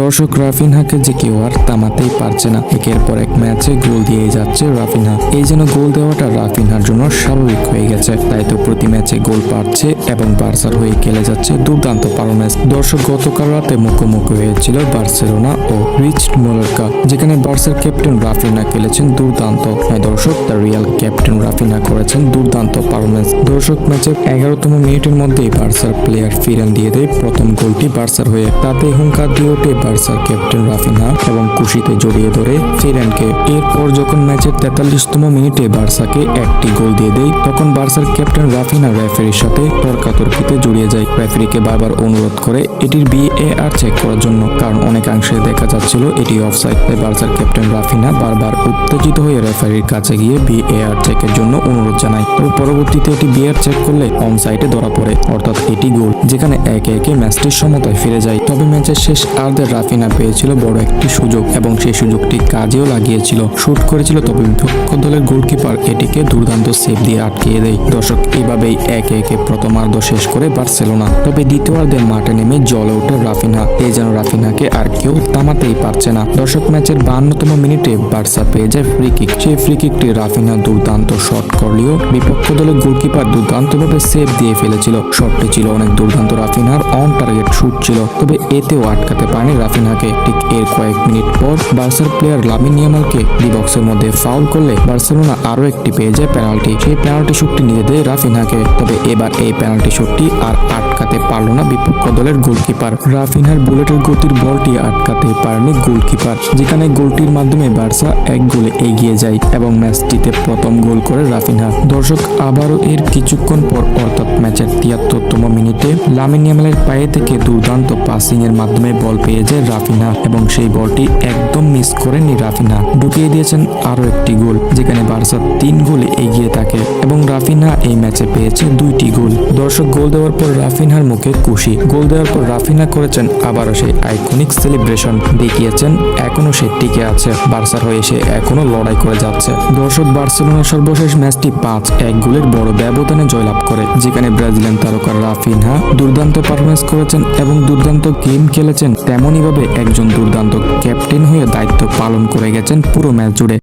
দর্শক রাফিনহাকে যে কেউ আর থামাতেই পারছে না। একের পর এক ম্যাচে গোল দিয়ে যাচ্ছে রাফিনহা। এই যেন গোল দেওয়াটা রাফিনহার জন্য স্বাভাবিক হয়ে গেছে। তাই তো প্রতি ম্যাচে গোল পাচ্ছে এবং বার্সার হয়ে খেলে যাচ্ছে দুর্দান্ত পারফরমেন্স দর্শক, গতকাল রাতে মুখোমুখি হয়েছিল বার্সেলোনা ও রিচ মোলার্কা, যেখানে বার্সার ক্যাপ্টেন রাফিনা খেলেছেন দুর্দান্ত। দর্শক তার রিয়াল ক্যাপ্টেন রাফিনা করেছেন দুর্দান্ত পারফরমেন্স দর্শক, ম্যাচের এগারোতম মিনিটের মধ্যেই বার্সার প্লেয়ার ফিরান দিয়ে দেয় প্রথম গোলটি বার্সার হয়ে। তাতে হুঙ্কার দিয়ে ওঠে বার্সার ক্যাপ্টেন রাফিনা এবং খুশিতে জড়িয়ে ধরে ফিরানকে। এরপর যখন ম্যাচের তেতাল্লিশতম মিনিটে বার্সাকে একটি গোল দিয়ে দেয়, তখন বার্সার ক্যাপ্টেন রাফিনা রেফারির সাথে তর্কাতর্কিতে জড়িয়ে যায়। রেফারিকে বারবার অনুরোধ করে এটির বিএআর চেক করার জন্য, কারণ অনেকাংশে দেখা যাচ্ছিল এটি অফসাইড তাই বার্সার ক্যাপ্টেন রাফিনা বারবার উত্তেজিত হয়ে রেফারির কাছে গিয়ে বিএআর চেকের জন্য অনুরোধ জানায়। তবে পরবর্তীতে এটি বিআর চেক করলে অন সাইডে ধরা পড়ে, অর্থাৎ এটি গোল, যেখানে একে একে ম্যাচটির সমতায় ফিরে যায়। তবে ম্যাচের শেষ আর্ধে রাফিনা পেয়েছিল বড় একটি সুযোগ এবং সেই সুযোগটি কাজেও লাগিয়েছিল। শুট করেছিল তবে বিপক্ষ দলের গোলকিপার এটিকে দুর্দান্ত সেভ দিয়ে আটকিয়ে দেয়। দর্শক, এভাবেই একে একে প্রথমার্ধ শেষ করে বার্সেলোনা। তবে দ্বিতীয়ার্ধে মাঠে নেমে জলে ওঠে রাফিনা। এই যেন রাফিনাকে আর কেউ থামাতেই পারছে না। দর্শক, ম্যাচের বাহান্নতম মিনিটে বার্সা পেয়ে যায় ফ্রি কিক সেই ফ্রি কিকটি রাফিনা দুর্দান্ত শট করলেও বিপক্ষ দলের গোলকিপার দুর্দান্তভাবে সেভ দিয়ে ফেলেছিল। শটটি ছিল অনেক দুর্দান্ত রাফিনার অন টার্গেট শুট ছিল, তবে এতেও আটকাতে পারেনি রাফিনাকে ঠিক এর কয়েক মিনিট পর বার্সার প্লেয়ার লামিন ইয়ামালকে ডি বক্সের মধ্যে ফাউল করলে বার্সেলোনা আরও একটি পেয়ে যায় পেনাল্টি সেই পেনাল্টি শুটটি নিতে দেয় রাফিনাকে। তবে এবার এই পেনাল্টি শুটটি আর আটকাতে পারল না বিপক্ষ দলের গোলকিপার। রাফিনহার বুলেটের গতির বলটি আটকাতে পারেনি গোলকিপার, যেখানে গোলটির মাধ্যমে বার্সা এক গোলে এগিয়ে যায় এবং ম্যাচটিতে প্রথম গোল করে রাফিনহা দর্শক, আবারও এর কিছুক্ষণ পর অর্থাৎ ম্যাচের তিয়াত্তরতম মিনিটে লামিন ইয়ামালের পায়ে থেকে দুর্দান্ত পাসিং এর মাধ্যমে বল পেয়ে যায় রাফিনহা এবং সেই বলটি একদম মিস করেনি রাফিনহা ঢুকিয়ে দিয়েছেন আরও একটি গোল, যেখানে বার্সা তিন গোলে এগিয়ে থাকে এবং রাফিনহা এই ম্যাচে পেয়েছে দুইটি গোল। দর্শক গোল দেওয়ার পর রাফিনহার মুখে খুশি। গোল দেওয়ার পর রাফিনা করেছেন আবারও সেই আইকনিক সেলিব্রেশন। দেখিয়েছেন এখনও সে টিকে আছে। বার্সার হয়ে সে এখনও লড়াই করে যাচ্ছে। দর্শক বার্সেলোনা সর্বশেষ ম্যাচটি পাঁচ এক গোলের বড় ব্যবধানে জয়লাভ করে, যেখানে ব্রাজিলিয়ান তারকা রাফিনহা দুর্দান্ত পারফরমেন্স করেছেন এবং দুর্দান্ত গেম খেলেছেন তেমনইভাবে একজন দুর্দান্ত ক্যাপ্টেন হয়ে দায়িত্ব পালন করে গেছেন পুরো ম্যাচ জুড়ে।